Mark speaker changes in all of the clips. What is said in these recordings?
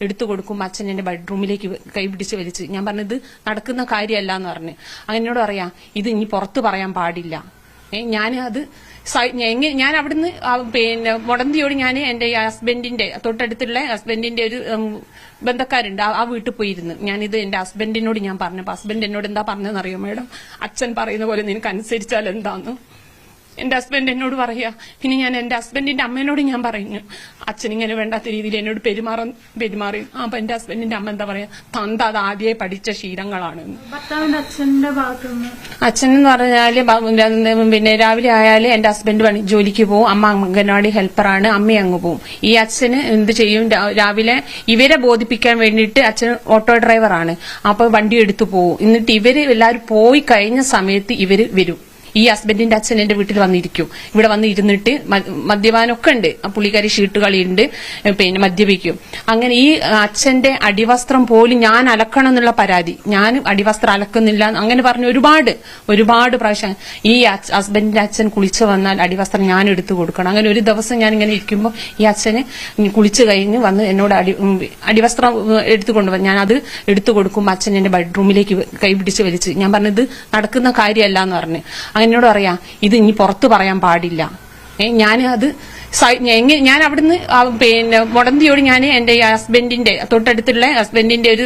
Speaker 1: എടുത്തു കൊടുക്കും അച്ഛൻ എന്റെ ബെഡ്റൂമിലേക്ക് കൈ പിടിച്ച് വലിച്ച്. ഞാൻ പറഞ്ഞത് നടക്കുന്ന കാര്യമല്ല എന്ന് പറഞ്ഞു അങ്ങനോട് പറയാം ഇത് ഇനി പുറത്ത് പറയാൻ പാടില്ല. ഞാൻ അത് ഞാൻ അവിടുന്ന് പിന്നെ മുടന്തിയോട് ഞാൻ എന്റെ ഹസ്ബൻഡിന്റെ തൊട്ടടുത്തുള്ള ഹസ്ബൻഡിന്റെ ഒരു ബന്ധക്കാരുണ്ട്. ആ- വീട്ടിൽ പോയിരുന്നു. ഞാനിത് എന്റെ ഹസ്ബൻഡിനോട് ഞാൻ പറഞ്ഞു. ഹസ്ബൻഡ് എന്നോട് എന്താ പറഞ്ഞതെന്ന് അറിയോ മേഡം? അച്ഛൻ പറയുന്ന പോലെ നിനക്ക് അനുസരിച്ചാൽ എന്താന്ന്? എന്റെ ഹസ്ബൻഡ് എന്നോട് പറയുക പിന്നെ ഞാൻ എന്റെ ഹസ്ബൻഡിന്റെ അമ്മേനോട് ഞാൻ പറഞ്ഞു അച്ഛൻ ഇങ്ങനെ വേണ്ടാത്ത രീതിയിൽ എന്നോട് പെരുമാറാൻ പെരുമാറി ആ, അപ്പൊ എന്റെ ഹസ്ബൻഡിന്റെ അമ്മ എന്താ പറയാ? തന്ത അത് ആദ്യമേ പഠിച്ച ശീലങ്ങളാണ്. അച്ഛൻ എന്ന് പറഞ്ഞാൽ പിന്നെ രാവിലെ ആയാൽ എന്റെ ഹസ്ബൻഡ് പണി ജോലിക്ക് പോകും അമ്മ അംഗൻവാടി ഹെൽപ്പറാണ് അമ്മ അങ്ങ് പോകും ഈ അച്ഛന് എന്ത് ചെയ്യും? രാവിലെ ഇവരെ ബോധിപ്പിക്കാൻ വേണ്ടിയിട്ട് അച്ഛൻ ഓട്ടോ ഡ്രൈവറാണ് അപ്പൊ വണ്ടി എടുത്തു പോകും എന്നിട്ട് ഇവർ എല്ലാവരും പോയി കഴിഞ്ഞ സമയത്ത് ഇവർ വരും. ഈ ഹസ്ബൻഡിന്റെ അച്ഛൻ എന്റെ വീട്ടിൽ വന്നിരിക്കും. ഇവിടെ വന്ന് ഇരുന്നിട്ട് ഉണ്ട്. ആ പുള്ളിക്കാരി ഷീട്ട് കളിയുണ്ട്. പിന്നെ മദ്യപിക്കും. അങ്ങനെ ഈ അച്ഛന്റെ അടിവസ്ത്രം പോലും ഞാൻ അലക്കണം എന്നുള്ള പരാതി. ഞാൻ അടിവസ്ത്രം അലക്കുന്നില്ല അങ്ങനെ പറഞ്ഞ് ഒരുപാട് ഒരുപാട് പ്രാവശ്യം ഈ ഹസ്ബൻഡിന്റെ അച്ഛൻ കുളിച്ച് വന്നാൽ അടിവസ്ത്രം ഞാൻ എടുത്തു കൊടുക്കണം. അങ്ങനെ ഒരു ദിവസം ഞാൻ ഇങ്ങനെ ഇരിക്കുമ്പോൾ ഈ അച്ഛന് കുളിച്ച് കഴിഞ്ഞ് വന്ന് എന്നോട് അടി അടിവസ്ത്രം എടുത്തു ഞാൻ അത് എടുത്തു കൊടുക്കുമ്പോൾ അച്ഛൻ എന്റെ ബെഡ്റൂമിലേക്ക് കൈപിടിച്ച് വലിച്ച് ഞാൻ പറഞ്ഞത് നടക്കുന്ന കാര്യമല്ല എന്ന് പറഞ്ഞു. അങ്ങനോട് പറയാ ഇത് ഇനി പുറത്ത് പറയാൻ പാടില്ല. ഞാൻ അത് എങ്ങനെ ഞാൻ അവിടുന്ന് പിന്നെ മുടന്തിയോട് ഞാൻ എന്റെ ഹസ്ബൻഡിന്റെ തൊട്ടടുത്തുള്ള ഹസ്ബൻഡിന്റെ ഒരു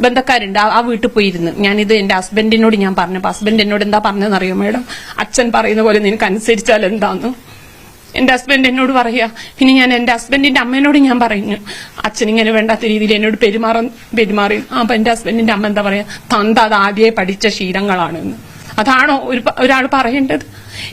Speaker 1: ബന്ധക്കാരുണ്ട്. ആ- വീട്ടിൽ പോയിരുന്നു. ഞാനിത് എന്റെ ഹസ്ബൻഡിനോട് ഞാൻ പറഞ്ഞു. ഹസ്ബൻഡ് എന്നോട് എന്താ പറഞ്ഞതെന്ന് അറിയോ മേഡം? അച്ഛൻ പറയുന്ന പോലെ നിനക്ക് അനുസരിച്ചാൽ എന്താന്ന്. എന്റെ ഹസ്ബൻഡ് എന്നോട് പറയാ പിന്നെ ഞാൻ എന്റെ ഹസ്ബൻഡിന്റെ അമ്മേനോട് ഞാൻ പറഞ്ഞു അച്ഛൻ ഇങ്ങനെ വേണ്ടാത്ത രീതിയിൽ എന്നോട് പെരുമാറി ആ, അപ്പൊ എന്റെ ഹസ്ബൻഡിന്റെ അമ്മ എന്താ പറയാ? തന്ത അത് ആദ്യമേ പഠിച്ച ശീലങ്ങളാണ് എന്ന് അതാണോ ഒരു ഒരാൾ പറയേണ്ടത്?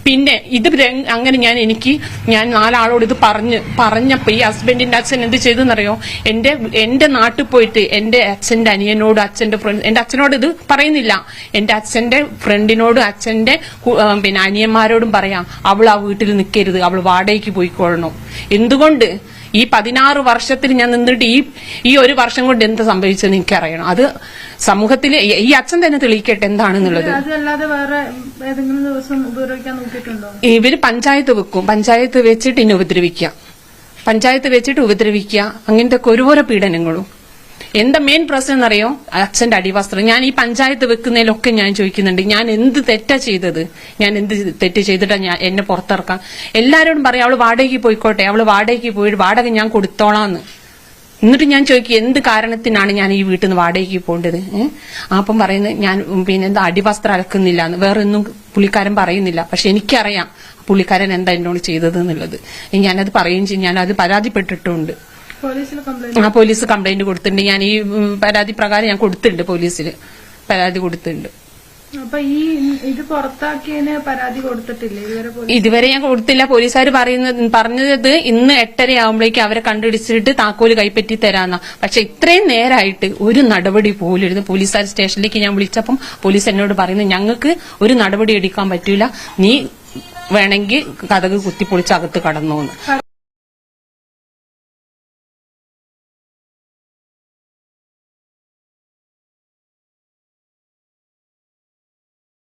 Speaker 1: പിന്നെ ഇത് അങ്ങനെ ഞാൻ എനിക്ക് ഞാൻ നാലാളോട് ഇത് പറഞ്ഞ് പറഞ്ഞപ്പോ ഈ ഹസ്ബൻഡിന്റെ അച്ഛൻ എന്ത് ചെയ്തെന്നറിയോ? എന്റെ എന്റെ നാട്ടിൽ പോയിട്ട് എന്റെ അച്ഛന്റെ അനിയനോട് അച്ഛന്റെ ഫ്രണ്ട് എന്റെ അച്ഛനോട് ഇത് പറയുന്നില്ല. എന്റെ അച്ഛന്റെ ഫ്രണ്ടിനോടും അച്ഛന്റെ പിന്നെ അനിയന്മാരോടും പറയാം അവൾ ആ വീട്ടിൽ നിൽക്കരുത് അവൾ വാടകയ്ക്ക് പോയിക്കൊള്ളണം. എന്തുകൊണ്ട്? ഈ പതിനാറ് വർഷത്തിൽ ഞാൻ നിന്നിട്ട് ഈ ഈ ഒരു വർഷം കൊണ്ട് എന്ത് സംഭവിച്ചെന്ന് എനിക്കറിയണം. അത് സമൂഹത്തിൽ ഈ അച്ഛൻ തന്നെ തെളിയിക്കട്ടെ എന്താണെന്നുള്ളത്. ഇവർ പഞ്ചായത്ത് വെക്കും. പഞ്ചായത്ത് വെച്ചിട്ട് ഇനി ഉപദ്രവിക്കുക പഞ്ചായത്ത് വെച്ചിട്ട് ഉപദ്രവിക്കുക അങ്ങനത്തെ ഒക്കെ ഒരുപോലെ പീഡനങ്ങളും. എന്താ മെയിൻ പ്രശ്നം എന്നറിയോ? അച്ഛന്റെ അടിവസ്ത്രം. ഞാൻ ഈ പഞ്ചായത്ത് വെക്കുന്നതിലൊക്കെ ഞാൻ ചോദിക്കുന്നുണ്ട്. ഞാൻ എന്ത് തെറ്റാ ചെയ്തത്? ഞാൻ എന്ത് തെറ്റ് ചെയ്തിട്ടാ ഞാൻ എന്നെ പുറത്തിറക്കാം എല്ലാരോടും പറയാം അവൾ വാടകയ്ക്ക് പോയിക്കോട്ടെ. അവൾ വാടകയ്ക്ക് പോയി വാടക ഞാൻ കൊടുത്തോളാന്ന്. എന്നിട്ട് ഞാൻ ചോദിക്കും എന്ത് കാരണത്തിനാണ് ഞാൻ ഈ വീട്ടിൽ നിന്ന് വാടകയ്ക്ക് പോകേണ്ടത്? അപ്പം പറയുന്നത് ഞാൻ പിന്നെ എന്താ അടിവസ്ത്രം അലക്കുന്നില്ല എന്ന് വേറെ ഒന്നും പുള്ളിക്കാരൻ പറയുന്നില്ല. പക്ഷെ എനിക്കറിയാം പുള്ളിക്കാരൻ എന്താ എന്നോട് ചെയ്തത് എന്നുള്ളത്. ഞാനത് പറയുകയും ചെയ്യും. ഞാനത് പരാതിപ്പെട്ടിട്ടുണ്ട്. ആ പോലീസ് കംപ്ലൈന്റ് കൊടുത്തിട്ടുണ്ട്. ഞാൻ ഈ പരാതി പ്രകാരം ഞാൻ കൊടുത്തിട്ടുണ്ട് പോലീസിൽ പരാതി കൊടുത്തിട്ടുണ്ട്.
Speaker 2: ഇതുവരെ
Speaker 1: ഞാൻ കൊടുത്തില്ല. പോലീസുകാർ പറയുന്നത് പറഞ്ഞത് ഇന്ന് എട്ടര അവരെ കണ്ടുപിടിച്ചിട്ട് താക്കോൽ കൈപ്പറ്റി തരാന്ന. പക്ഷെ ഇത്രയും നേരമായിട്ട് ഒരു നടപടി പോലും ഇരുന്ന് പോലീസുകാർ സ്റ്റേഷനിലേക്ക് ഞാൻ വിളിച്ചപ്പം പോലീസ് എന്നോട് പറയുന്നത് ഞങ്ങൾക്ക് ഒരു നടപടി എടുക്കാൻ പറ്റൂല. നീ വേണമെങ്കിൽ കഥക് കുത്തിപ്പൊളിച്ച് അകത്ത് കടന്നോന്ന്.